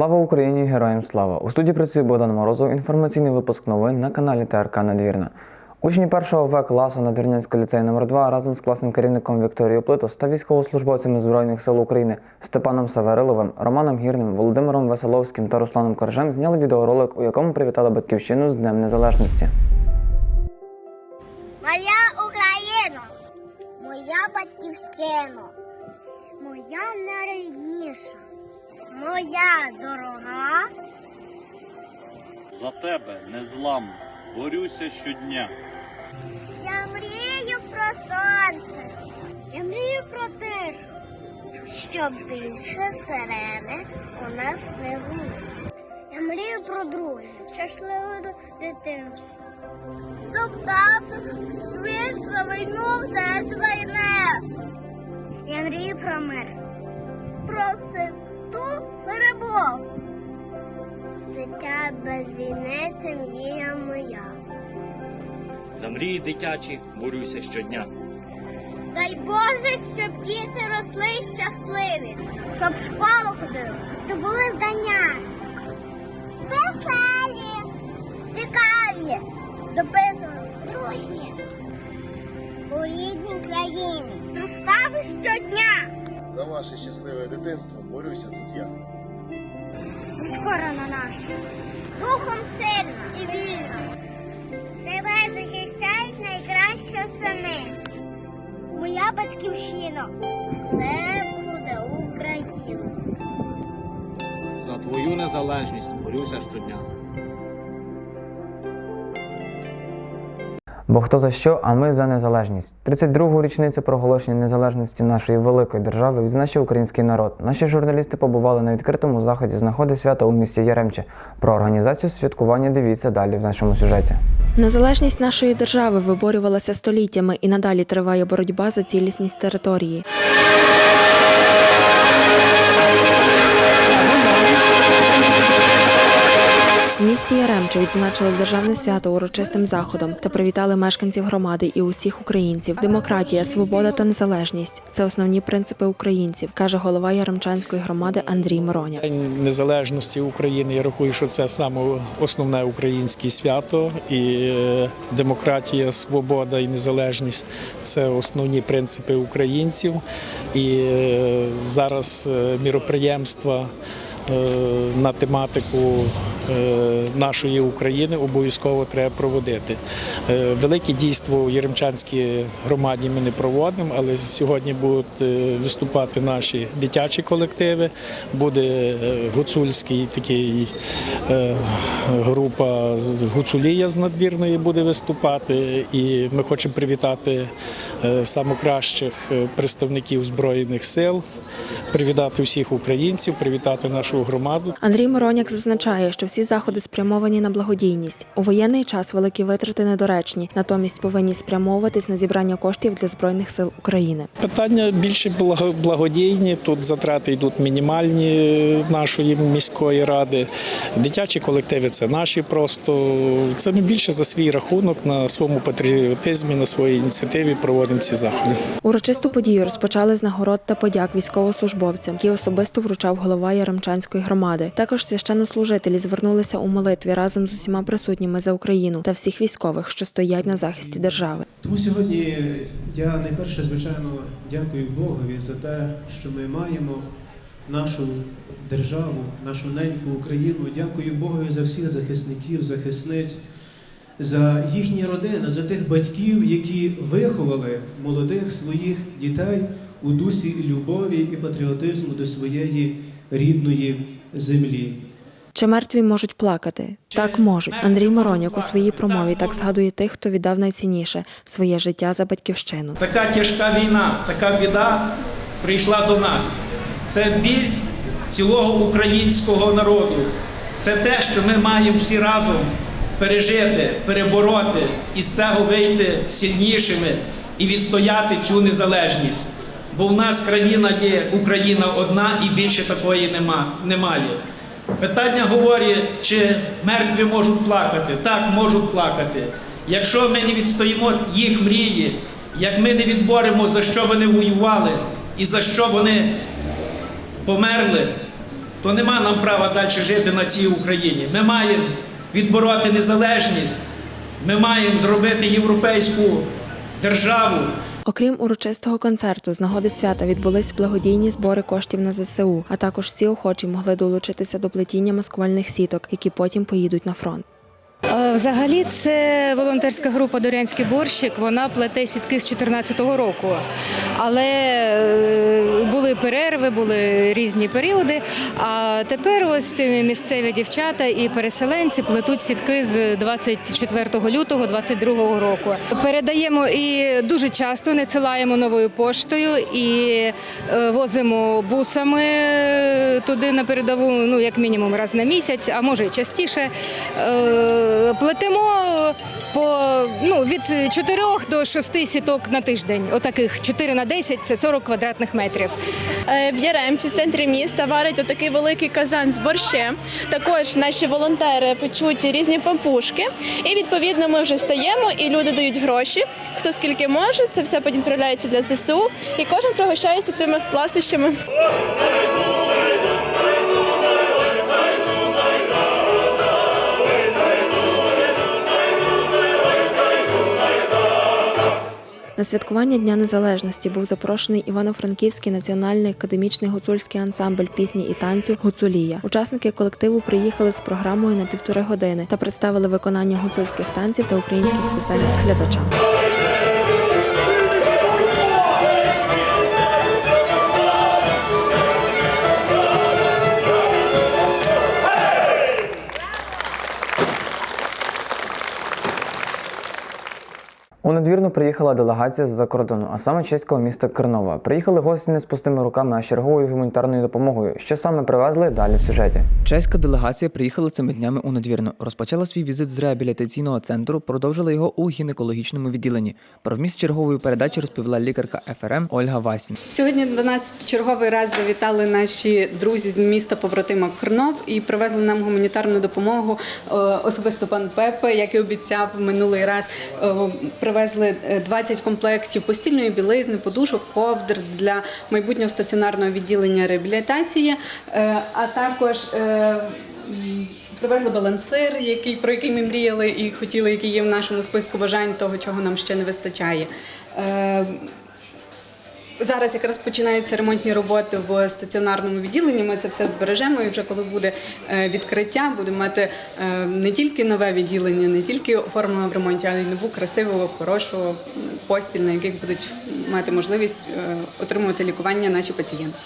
Слава Україні! Героям слава! У студії працює Богдан Морозов. Інформаційний випуск новин на каналі ТРК Надвірна. Учні першого В класу Надвірнянського ліцею номер 2 разом з класним керівником Вікторією Плитос та військовослужбовцями Збройних сил України Степаном Савериловим, Романом Гірним, Володимиром Веселовським та Русланом Коржем зняли відеоролик, у якому привітали батьківщину з Днем Незалежності. Моя Україна, моя батьківщина, моя найрідніша, моя дорога, За тебе незламно, борюся щодня. я мрію про сонце, я мрію про тишу, щоб більше сирени у нас не було. Я мрію про друзів, щасливе дитинство. Солдат, світ за війну все з війни. Я мрію про мир, про ситу перебов. Життя без війни це мрія моя. За мрії дитячі борюся щодня. Дай Боже, щоб діти росли щасливі, щоб в школу ходили, здобули знання. Веселі, цікаві, допитливі, дружні. У рідній країні. Зростави щодня. За ваше щасливе дитинство борюся тут я. Скоро на нас. Духом сильно і вільно. Тебе захищають найкращі сини. Моя батьківщина. Все буде Україна. За твою незалежність борюся щодня. Бо хто за що, а ми за незалежність. 32-гу річницю проголошення незалежності нашої великої держави відзначив український народ. Наші журналісти побували на відкритому заході з нагоди свята у місті Яремче. Про організацію святкування дивіться далі в нашому сюжеті. Незалежність нашої держави виборювалася століттями і надалі триває боротьба за цілісність території. В місті Яремче відзначили державне свято урочистим заходом та привітали мешканців громади і усіх українців. Демократія, свобода та незалежність це основні принципи українців, каже голова Яремчанської громади Андрій Мороня. День незалежності України. Я рахую, що це саме основне українське свято, і е, демократія, свобода і незалежність це основні принципи українців. І е, зараз е, міроприємства на тематику е, нашої України обов'язково треба проводити. Е, Велике дійство у Єремчанській громаді ми не проводимо, але сьогодні будуть е, виступати наші дитячі колективи. Буде е, гуцульський такий е, група з Гуцулія з надбірної буде виступати. І ми хочемо привітати е, самокращих е, представників Збройних сил, привітати всіх українців, привітати нашу громаду. Андрій Мороняк зазначає, що всі заходи спрямовані на благодійність. У воєнний час великі витрати недоречні, натомість повинні спрямовуватись на зібрання коштів для збройних сил України. Питання більше благодійні. Тут затрати йдуть мінімальні нашої міської ради. Дитячі колективи це наші просто. Це ми більше за свій рахунок на своєму патріотизмі, на своїй ініціативі проводимо ці заходи. Урочисту подію розпочали з нагород та подяк військовослужбовцям, які особисто вручав голова Яремчанської громади. Також священнослужителі звернулися у молитві разом з усіма присутніми за Україну та всіх військових, що стоять на захисті держави. Тому сьогодні я найперше, звичайно, дякую Богові за те, що ми маємо нашу державу, нашу неньку Україну. Дякую Богові за всіх захисників, захисниць, за їхні родини, за тих батьків, які виховали молодих своїх дітей у дусі любові і патріотизму до своєї рідної землі. Чи мертві можуть плакати? Так можуть. Андрій Мороняк у своїй промові так згадує тих, хто віддав найцінніше своє життя за батьківщину. Така тяжка війна, така біда прийшла до нас. Це біль цілого українського народу. Це те, що ми маємо всі разом пережити, перебороти і з цього вийти сильнішими і відстояти цю незалежність. Бо в нас країна є Україна одна і більше такої нема, немає. Питання говорить, чи мертві можуть плакати. Так, можуть плакати. Якщо ми не відстоїмо їх мрії, як ми не відборемо, за що вони воювали і за що вони померли, то нема нам права далі жити на цій Україні. Ми маємо відбороти незалежність, ми маємо зробити європейську державу. Окрім урочистого концерту, з нагоди свята відбулись благодійні збори коштів на ЗСУ, а також всі охочі могли долучитися до плетіння маскувальних сіток, які потім поїдуть на фронт. Е, Взагалі, це волонтерська група Дорянський борщик. Вона плете сітки з 2014 року. Але е, були перерви, були різні періоди. А тепер ось місцеві дівчата і переселенці плетуть сітки з 24 лютого 2022 року. Передаємо і дуже часто надсилаємо новою поштою і е, возимо бусами туди на передову, ну як мінімум раз на місяць, а може і частіше. Е, Плетемо по ну від 4 до 6 сіток на тиждень. Отаких 4 на 10 – це 40 квадратних метрів. Е, В Яремчі, в центрі міста, варить отакий великий казан з борщем. Також наші волонтери печуть різні пампушки. І відповідно ми вже стаємо, і люди дають гроші. Хто скільки може, це все потім відправляється для ЗСУ. І кожен пригощається цими ласощами. На святкування Дня Незалежності був запрошений Івано-Франківський національний академічний гуцульський ансамбль пісні і танцю Гуцулія. Учасники колективу приїхали з програмою на півтори години та представили виконання гуцульських танців та українських пісень глядачам. У надвірну приїхала делегація з-за кордону, а саме чеського міста Кернова. Приїхали гості не з пустими руками, а з черговою гуманітарною допомогою. Що саме привезли далі в сюжеті? Чеська делегація приїхала цими днями у надвірну. Розпочала свій візит з реабілітаційного центру, продовжила його у гінекологічному відділенні. Про вміст чергової передачі розповіла лікарка ФРМ Ольга Васін. Сьогодні до нас в черговий раз завітали наші друзі з міста побратима Крнов і привезли нам гуманітарну допомогу. Е, Особисто пан Пепе, як і обіцяв минулий раз, е, привезли е, 20 комплектів постільної білизни, подушок, ковдр для майбутнього стаціонарного відділення реабілітації, Е, а також е, Привезли балансир, який про який ми мріяли і хотіли, який є в нашому списку бажань, того, чого нам ще не вистачає. Зараз якраз починаються ремонтні роботи в стаціонарному відділенні. Ми це все збережемо. І вже коли буде е, відкриття, будемо мати е, не тільки нове відділення, не тільки оформлено в ремонті, але й нову красиву, хорошу постіль, на яких будуть мати можливість е, отримувати лікування наші пацієнти.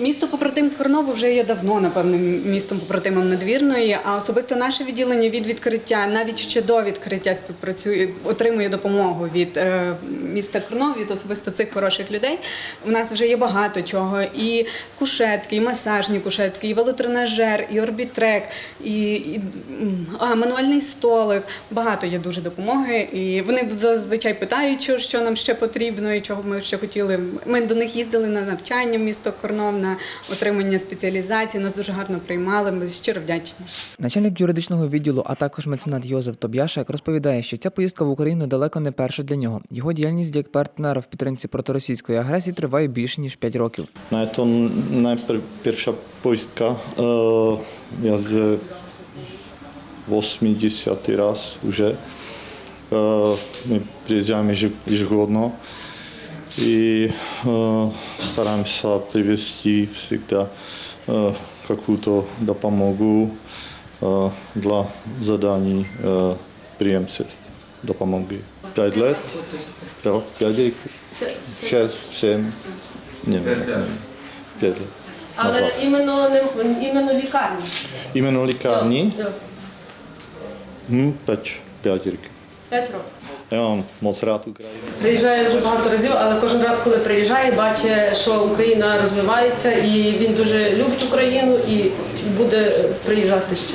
Місто побратим Корново вже є давно, напевно, містом побратимом надвірної. А особисто наше відділення від відкриття, навіть ще до відкриття, співпрацює, отримує допомогу від е, міста Корнов, від особисто цих хороших людей. У нас вже є багато чого: і кушетки, і масажні кушетки, і велотренажер, і орбітрек, і, і а, мануальний столик. Багато є дуже допомоги. І вони зазвичай питають, що нам ще потрібно і чого ми ще хотіли. Ми до них їздили на навчання в місто Корнов, на отримання спеціалізації. Нас дуже гарно приймали. Ми щиро вдячні. Начальник юридичного відділу, а також меценат Йозеф Тоб'яшек розповідає, що ця поїздка в Україну далеко не перша для нього. Його діяльність як партнера в підтримці проти-російської агресії триває більше ніж 5 років. Je to najprv poistka. Uh, ja že 80. raz už je. Uh, my priježdžame již, již godno i uh, starám sa privesti всегда uh, какую-то допомогу uh, для заданий uh, приемцев допомоги. Пять лет, пять лет, шесть, семь, не, не, пять лет. назад. іменно не іменно лікарні. Іменно лікарні? Ну, п'ять, п'ять років. П'ять років. Я вам моc рад Приїжджає вже багато разів, але кожен раз, коли приїжджає, бачить, що Україна розвивається, і він дуже любить Україну і буде приїжджати ще.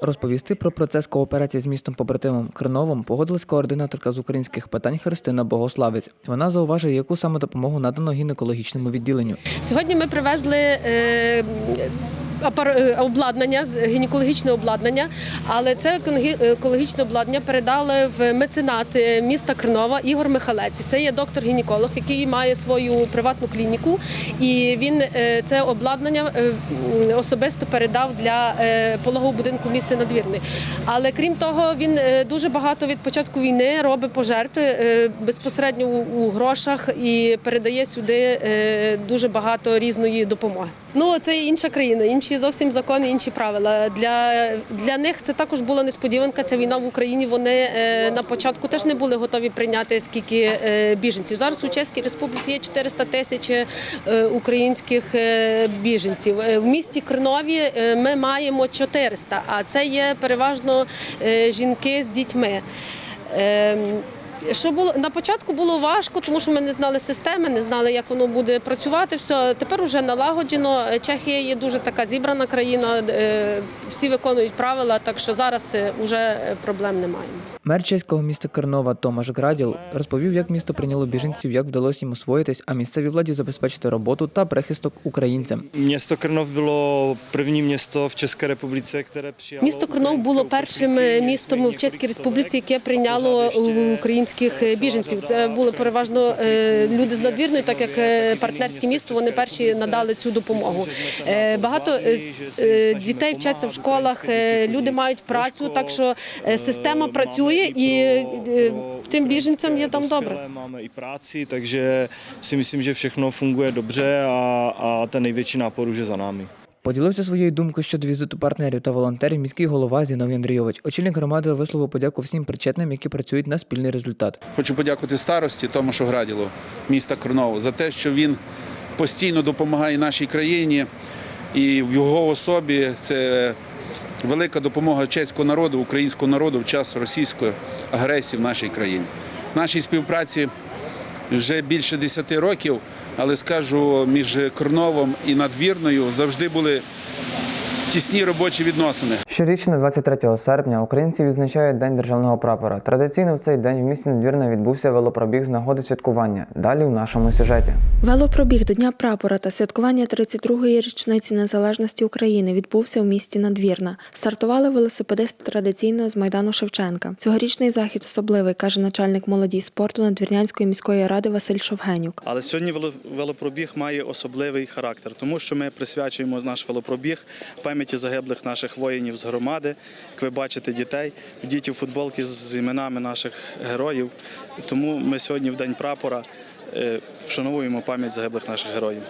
Розповісти про процес кооперації з містом побратимом Криновом погодилась координаторка з українських питань Христина Богославець. Вона зауважує, яку саме допомогу надано гінекологічному відділенню. Сьогодні ми привезли е, обладнання, з- гінекологічне обладнання, але це екологічне обладнання передали в меценат е, міста Кринова Ігор Михалець. Це є доктор-гінеколог, який має свою приватну клініку, і він е, це обладнання е, особисто передав для е, пологового будинку міста Надвірний. Але крім того, він е, дуже багато від початку війни робить пожертви е, безпосередньо у, грошах і передає сюди е, дуже багато різної допомоги. Ну це інша країна, інші зовсім закони, інші правила. Для, для них це також була несподіванка. Ця війна в Україні. Вони е, на початку теж не були готові прийняти скільки е, біженців. Зараз у Чеській Республіці є 400 тисяч е, українських біженців. В місті Крнові ми маємо 400, а це є переважно жінки з дітьми. Що було на початку було важко, тому що ми не знали системи, не знали, як воно буде працювати. Все тепер вже налагоджено. Чехія є дуже така зібрана країна, е, всі виконують правила, так що зараз вже проблем немає. Мер чеського міста Карнова Томаш Граділ розповів, як місто прийняло біженців, як вдалося їм освоїтись, а місцевій владі забезпечити роботу та прихисток українцям. Město Krnov bylo první město v České republice, které přijalo Місто Крнов було першим е, містом в Чеській Республіці, яке прийняло українських е, біженців. Це були переважно е, люди з надвірної, так як е, партнерське місто. Вони перші надали цю допомогу. Е, Багато е, е, дітей вчаться в школах, е, люди мають працю, так що е, система працює і е, тим біженцям є там добре. I práci, takže si myslím, že všechno funguje dobře a, a ten největší nápor už je za námi. Поділився своєю думкою щодо візиту партнерів та волонтерів міський голова Зіновій Андрійович. Очільник громади висловив подяку всім причетним, які працюють на спільний результат. Хочу подякувати старості Томашу Граділу міста Кронову за те, що він постійно допомагає нашій країні, і в його особі це велика допомога чеського народу, українського народу в час російської агресії в нашій країні. В нашій співпраці вже більше 10 років, але скажу, між Корновом і Надвірною завжди були тісні робочі відносини. Щорічно, 23 серпня, українці відзначають День державного прапора. Традиційно в цей день в місті Надвірна відбувся велопробіг з нагоди святкування. Далі у нашому сюжеті. Велопробіг до Дня прапора та святкування 32-ї річниці незалежності України відбувся у місті Надвірна. Стартували велосипедисти традиційно з майдану Шевченка. Цьогорічний захід особливий, каже начальник молоді спорту Надвірнянської міської ради Василь Шовгенюк. Але сьогодні вело- велопробіг має особливий характер, тому що ми присвячуємо наш велопробіг пам'яті загиблих наших воїнів з громади. Як ви бачите, дітей, діти в футболки з іменами наших героїв. Тому ми сьогодні, в день прапора, вшановуємо пам'ять загиблих наших героїв.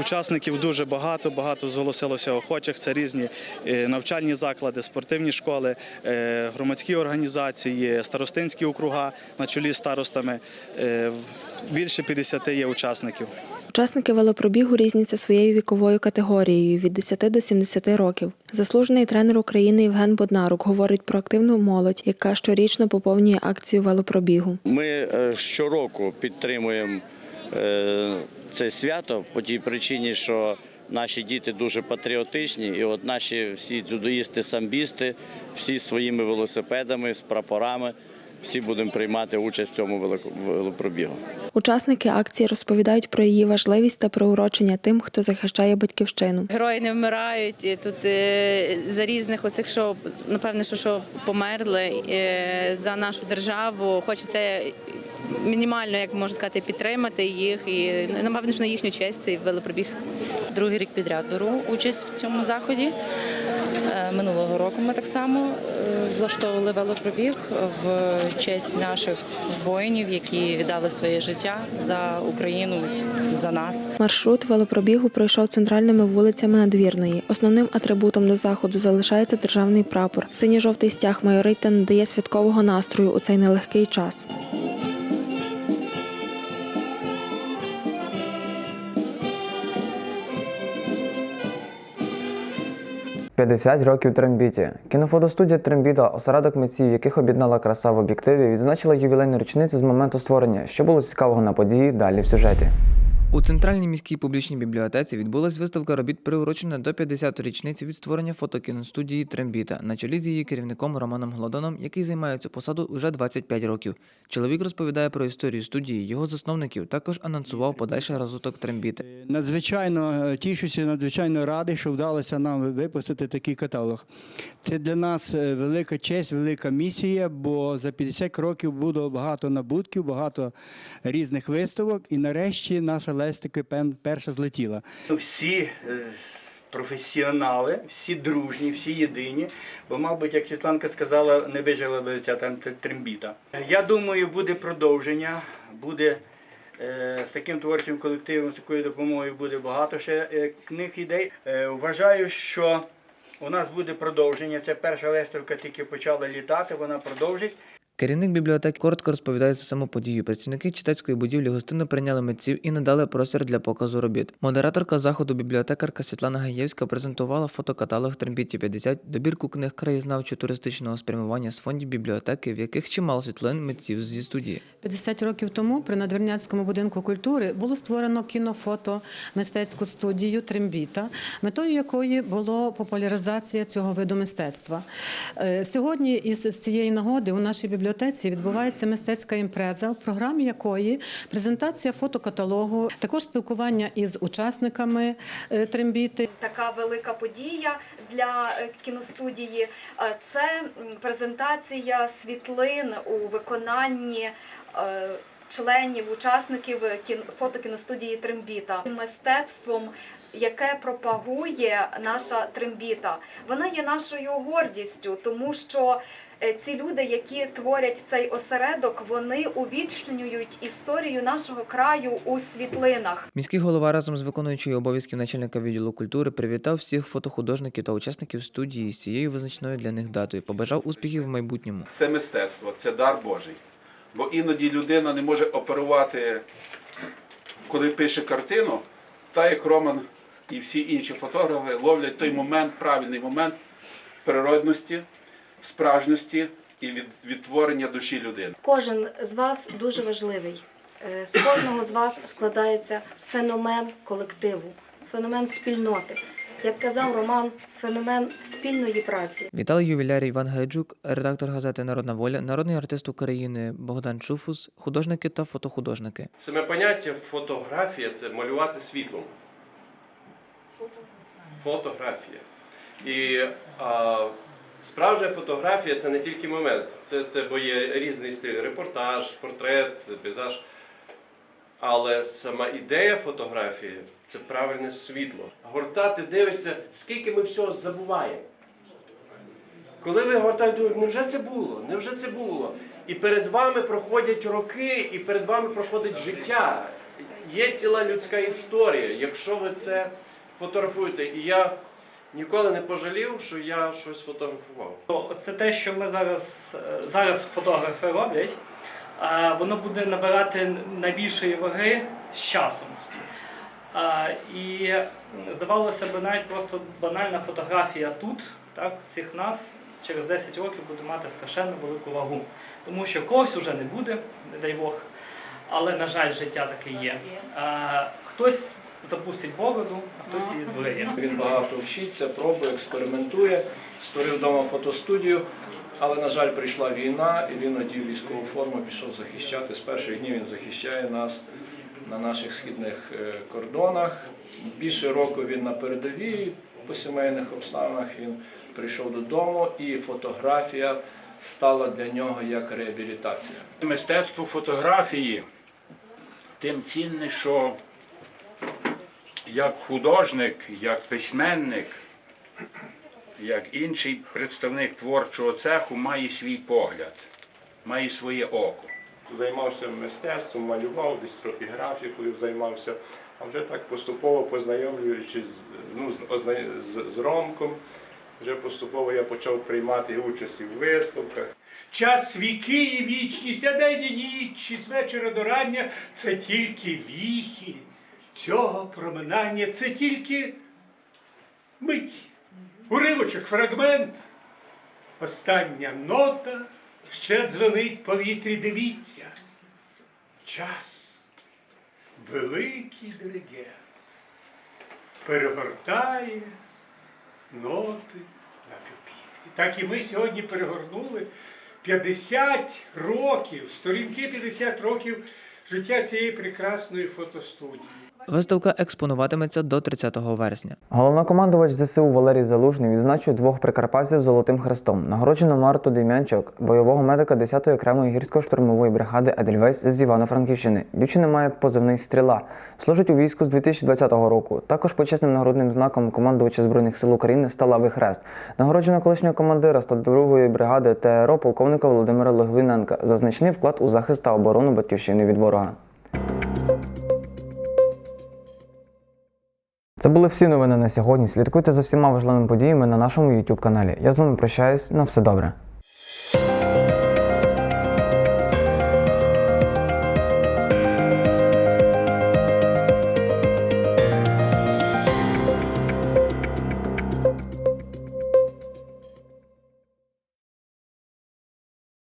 Учасників дуже багато, багато зголосилося охочих. Це різні е, навчальні заклади, спортивні школи, е, громадські організації, старостинські округа на чолі з старостами. Е, Більше 50 є учасників. Учасники велопробігу різняться своєю віковою категорією від 10 до 70 років. Заслужений тренер України Євген Боднарук говорить про активну молодь, яка щорічно поповнює акцію велопробігу. Ми е, щороку підтримуємо е, це свято по тій причині, що наші діти дуже патріотичні, і от наші всі дзюдоїсти, самбісти, всі своїми велосипедами, з прапорами, всі будемо приймати участь в цьому велопробігу. Учасники акції розповідають про її важливість та приурочення тим, хто захищає батьківщину. Герої не вмирають і тут е, за різних оцих, що напевне, що, що померли е, за нашу державу. Хочеться мінімально, як можна сказати, підтримати їх і напевно ж на їхню честь цей велопробіг. Другий рік підряд беру участь в цьому заході. Е, Минулого року ми так само е, влаштовували велопробіг в честь наших воїнів, які віддали своє життя за Україну, за нас. Маршрут велопробігу пройшов центральними вулицями Надвірної. Основним атрибутом до заходу залишається державний прапор. Синьо-жовтий стяг майорить та надає святкового настрою у цей нелегкий час. – 50 років трембіті. Кінофотостудія Трембіта, осередок митців, яких об'єднала краса в об'єктиві, відзначила ювілейну річницю з моменту створення. Що було цікавого на події далі в сюжеті. У центральній міській публічній бібліотеці відбулась виставка робіт, приурочена до 50-ї річниці від створення фотокіностудії Трембіта на чолі з її керівником Романом Глодоном, який займає цю посаду уже 25 років. Чоловік розповідає про історію студії, його засновників, також анонсував подальший розвиток Трембіти. Надзвичайно е, тішуся, надзвичайно радий, що вдалося нам випустити такий каталог. Це для нас е, велика честь, велика місія, бо за 50 років було багато набутків, багато різних виставок, і нарешті наша Лестики пен- перша злетіла. Всі е, професіонали, всі дружні, всі єдині. Бо, мабуть, як Світланка сказала, не вижила би ця там трембіта. Я думаю, буде продовження, буде е, з таким творчим колективом, з такою допомогою буде багато ще е, книг ідей. Вважаю, що у нас буде продовження. Це перша листівка тільки почала літати, вона продовжить. Керівник бібліотеки коротко розповідає за саму подію. Працівники читацької будівлі гостинно прийняли митців і надали простір для показу робіт. Модераторка заходу бібліотекарка Світлана Гаєвська презентувала фотокаталог Трембіті 50, добірку книг краєзнавчо-туристичного спрямування з фондів бібліотеки, в яких чимало світлин митців зі студії. 50 років тому при Надвірнянському будинку культури було створено кінофото мистецьку студію Трембіта, метою якої було популяризація цього виду мистецтва. Е, Сьогодні із цієї нагоди у нашій бібліотеці відбувається мистецька імпреза, в програмі якої презентація фотокаталогу, також спілкування із учасниками е, Трембіти. така велика подія для е, кіностудії. Е, Це презентація світлин у виконанні. Членів, учасників кін- фотокіностудії Трембіта мистецтвом, яке пропагує наша Трембіта. Вона є нашою гордістю, тому що ці люди, які творять цей осередок, вони увічнюють історію нашого краю у світлинах. Міський голова разом з виконуючою обов'язків начальника відділу культури привітав всіх фотохудожників та учасників студії з цією визначною для них датою. Побажав успіхів в майбутньому. Це мистецтво, це дар Божий. Бо іноді людина не може оперувати, коли пише картину, та як Роман і всі інші фотографи ловлять той момент, правильний момент природності, справжності і від, відтворення душі людини. Кожен з вас дуже важливий. Е, З кожного з вас складається феномен колективу, феномен спільноти. Як казав Роман, феномен спільної праці. Вітали ювілярі Іван Гайджук, редактор газети Народна воля, народний артист України Богдан Шуфус, художники та фотохудожники. Саме поняття фотографія це малювати світлом. Фотографія. І а, справжня фотографія це не тільки момент. Це, це бо є різний стиль репортаж, портрет, пейзаж. Але сама ідея фотографії це правильне світло. Гортати дивишся, скільки ми всього забуваємо. Коли ви гортаєте, думаєте, невже це було? Невже це було? І перед вами проходять роки, і перед вами проходить життя. Є ціла людська історія, якщо ви це фотографуєте. І я ніколи не пожалів, що я щось фотографував. Це те, що ми зараз, е, зараз фотографи роблять, воно буде набирати найбільшої ваги з часом. І здавалося б, навіть просто банальна фотографія тут, так, всіх нас, через 10 років буде мати страшенно велику вагу. Тому що когось уже не буде, не дай Бог, але, на жаль, життя таке є. Хтось запустить бороду, а хтось її збриє. Він багато вчиться, пробує, експериментує, створив вдома фотостудію. Але, на жаль, прийшла війна, і він одів військову форму, пішов захищати. З перших днів він захищає нас на наших східних е, кордонах. Більше року він на передовій по сімейних обставинах. Він прийшов додому, і фотографія стала для нього як реабілітація. Мистецтво фотографії тим цінне, що як художник, як письменник, як інший представник творчого цеху має свій погляд, має своє око. Займався мистецтвом, малював, десь трохи графікою займався, а вже так поступово познайомлюючись ну, з, з, з Ромком, вже поступово я почав приймати участь в виставках. Час віки і вічність, а день і ніч, і з вечора до рання це тільки віхи цього проминання, це тільки мить, уривочок, фрагмент. Остання нота ще дзвенить в повітрі, дивіться. Час. великий диригент перегортає ноти на пюпітрі. Так і ми сьогодні перегорнули 50 років, сторінки 50 років життя цієї прекрасної фотостудії. Виставка експонуватиметься до 30 вересня. Головнокомандувач ЗСУ Валерій Залужний відзначив двох прикарпатців золотим хрестом. Нагороджено Марту Дем'янчук, бойового медика 10-ї окремої гірсько-штурмової бригади Едельвейс з Івано-Франківщини. Дівчина має позивний стріла. Служить у війську з 2020 року. Також почесним нагородним знаком командувача збройних сил України Сталавий хрест. Нагороджено колишнього командира 102-ї бригади ТРО полковника Володимира Логвиненка за значний вклад у захист та оборону батьківщини від ворога. Це були всі новини на сьогодні. Слідкуйте за всіма важливими подіями на нашому YouTube каналі. Я з вами прощаюсь. На все добре.